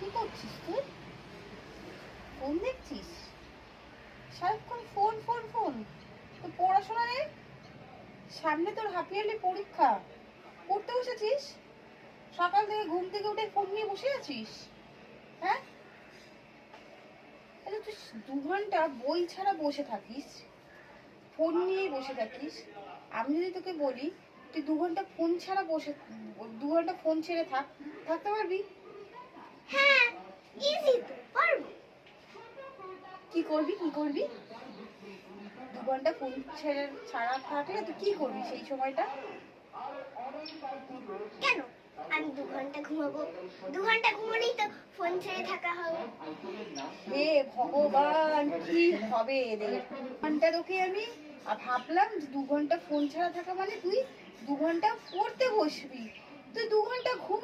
কি করছিস তুই? ফোন দেখছিস? সারাক্ষণ ফোন ফোন ফোন? তো পড়াশোনা নেই সামনে তোর হাফ ইয়ারলি পরীক্ষা। পড়তে বসেছিস? সকাল থেকে ঘুম থেকে উঠে ফোন নিয়ে বসে আছিস? হ্যাঁ? আরে তুই দু ঘণ্টা বই ছাড়া বসে থাকিস? ফোন নিয়ে বসে থাকিস? আমি যদি তোকে বলি, তুই দু ঘণ্টা ফোন ছাড়া বসে, দু ঘণ্টা ফোন ছেড়ে থাক, থাকতে পারবি হ্যাঁ ইজি তো পারব কি করবি? কি করবি? দু ঘণ্টা ফোন ছেড়ে ছাড়া থাকলে তুই কি করবি সেই সময়টা? কেন? আমি দু ঘণ্টা ঘুমাবো। দু ঘণ্টা ঘুমালেই তো ফোন ছেড়ে থাকা হবে। হে ভগবান কি হবে এদের ঘণ্টা তোকে আমি আর ভাবলাম দু ঘণ্টা ফোন ছাড়া থাকা মানে তুই দু ঘণ্টা পড়তে বসবি। তুই দু ঘণ্টা ঘুমাবি